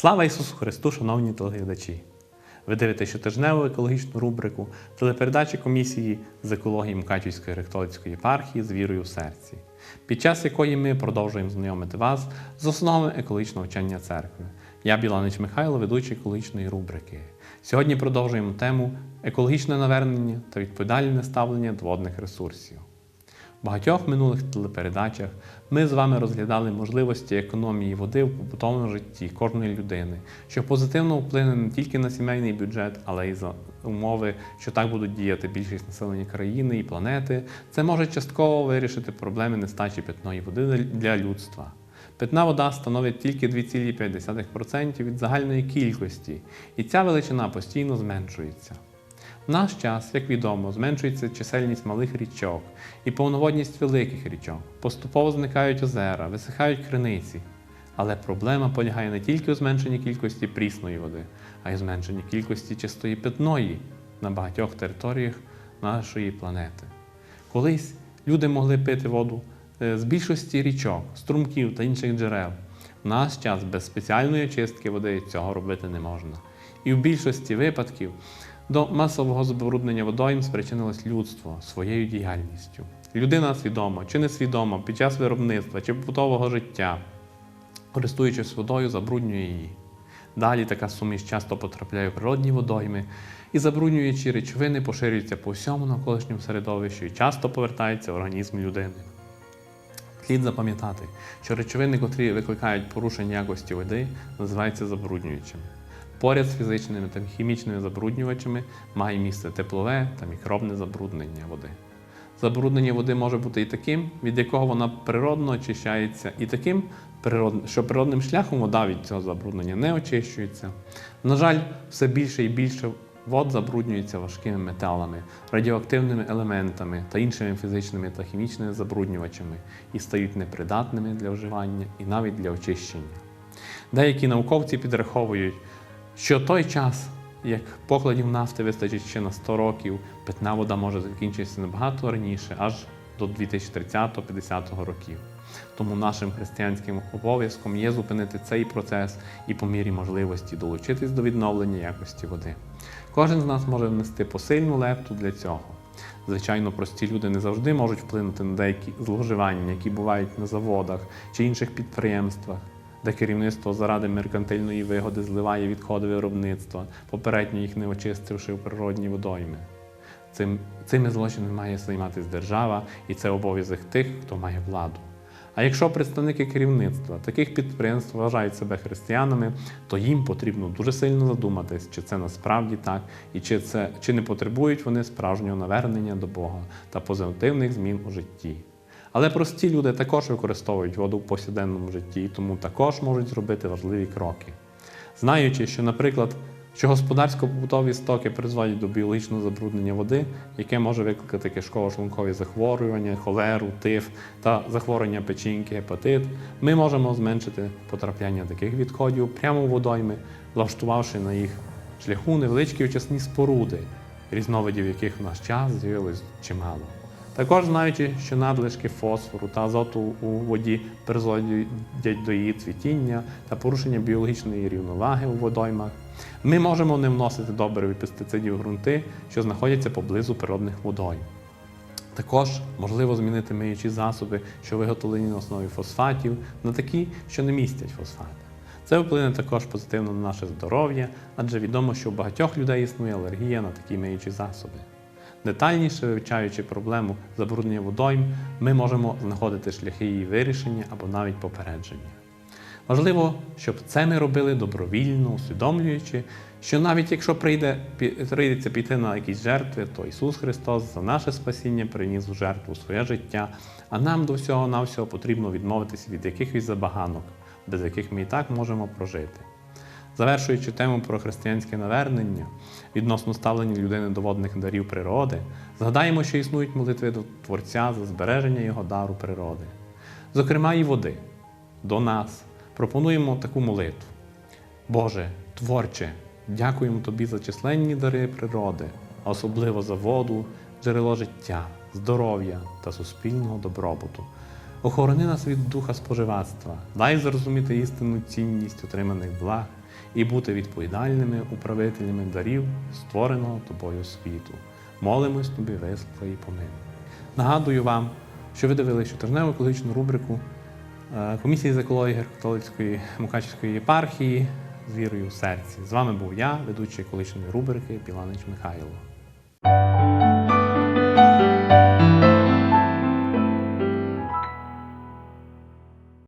Слава Ісусу Христу, шановні телеглядачі! Ви дивитеся щотижневу екологічну рубрику телепередачі комісії з екології Мкачівської ректолицької єпархії з вірою в серці, під час якої ми продовжуємо знайомити вас з основами екологічного вчення церкви. Я Біланич Михайло, ведучий екологічної рубрики. Сьогодні продовжуємо тему екологічне навернення та відповідальне ставлення до водних ресурсів. В багатьох минулих телепередачах ми з вами розглядали можливості економії води в побутовому житті кожної людини, що позитивно вплине не тільки на сімейний бюджет, але й за умови, що так будуть діяти більшість населення країни і планети. Це може частково вирішити проблеми нестачі питної води для людства. Питна вода становить тільки 2,5% від загальної кількості, і ця величина постійно зменшується. В наш час, як відомо, зменшується чисельність малих річок і повноводність великих річок. Поступово зникають озера, висихають криниці. Але проблема полягає не тільки у зменшенні кількості прісної води, а й у зменшенні кількості чистої питної на багатьох територіях нашої планети. Колись люди могли пити воду е, з більшості річок, струмків та інших джерел. В наш час без спеціальної очистки води цього робити не можна. І в більшості випадків до масового забруднення водойм спричинилось людство своєю діяльністю. Людина свідомо чи несвідомо під час виробництва чи побутового життя, користуючись водою, забруднює її. Далі така суміш часто потрапляє в природні водойми і забруднюючі речовини поширюються по всьому навколишньому середовищу і часто повертаються в організм людини. Слід запам'ятати, що речовини, котрі викликають порушення якості води, називаються забруднюючими. Поряд з фізичними та хімічними забруднювачами має місце теплове та мікробне забруднення води. Забруднення води може бути і таким, від якого вона природно очищається, і таким, що природним шляхом вода від цього забруднення не очищується. На жаль, все більше і більше вод забруднюється важкими металами, радіоактивними елементами та іншими фізичними та хімічними забруднювачами і стають непридатними для вживання і навіть для очищення. Деякі науковці підраховують, що той час, як покладів нафти вистачить ще на 100 років, питна вода може закінчитися набагато раніше, аж до 2030-50 років. Тому нашим християнським обов'язком є зупинити цей процес і по мірі можливості долучитись до відновлення якості води. Кожен з нас може внести посильну лепту для цього. Звичайно, прості люди не завжди можуть вплинути на деякі зловживання, які бувають на заводах чи інших підприємствах де керівництво заради меркантильної вигоди зливає відходи виробництва, попередньо їх не очистивши в природні водойми. Цим, Цими злочинами має займатися держава, і це обов'язок тих, хто має владу. А якщо представники керівництва таких підприємств вважають себе християнами, то їм потрібно дуже сильно задуматись, чи це насправді так, і чи, це, чи не потребують вони справжнього навернення до Бога та позитивних змін у житті. Але прості люди також використовують воду в повсякденному житті і тому також можуть зробити важливі кроки. Знаючи, що, наприклад, що господарсько-побутові стоки призводять до біологічного забруднення води, яке може викликати кишково-шлункові захворювання, холеру, тиф та захворювання печінки, гепатит, ми можемо зменшити потрапляння таких відходів прямо в водойми, влаштувавши на їх шляху невеличкі очисні споруди, різновидів яких в наш час з'явилось чимало. Також знаючи, що надлишки фосфору та азоту у воді призводять до її цвітіння та порушення біологічної рівноваги у водоймах, ми можемо не вносити добрив і пестицидів в ґрунти, що знаходяться поблизу природних водойм. Також можливо змінити миючі засоби, що виготовлені на основі фосфатів, на такі, що не містять фосфати. Це вплине також позитивно на наше здоров'я, адже відомо, що у багатьох людей існує алергія на такі миючі засоби. Детальніше вивчаючи проблему забруднення водойм, ми можемо знаходити шляхи її вирішення або навіть попередження. Важливо, щоб це ми робили добровільно, усвідомлюючи, що навіть якщо прийде, прийдеться піти на якісь жертви, то Ісус Христос за наше спасіння приніс у жертву своє життя, а нам до всього навсього потрібно відмовитися від якихось забаганок, без яких ми і так можемо прожити. Завершуючи тему про християнське навернення відносно ставлення людини до водних дарів природи, згадаємо, що існують молитви до Творця за збереження його дару природи. Зокрема, і води. До нас пропонуємо таку молитву. Боже, Творче, дякуємо Тобі за численні дари природи, а особливо за воду, джерело життя, здоров'я та суспільного добробуту. Охорони нас від духа споживацтва, дай зрозуміти істинну цінність отриманих благ і бути відповідальними управителями дарів створеного тобою світу. Молимось тобі, вислухай і помилуй. Нагадую вам, що ви дивилися щотижневу екологічну рубрику е, Комісії з екології католицької Мукачівської єпархії з вірою в серці. З вами був я, ведучий екологічної рубрики Біланич Михайло.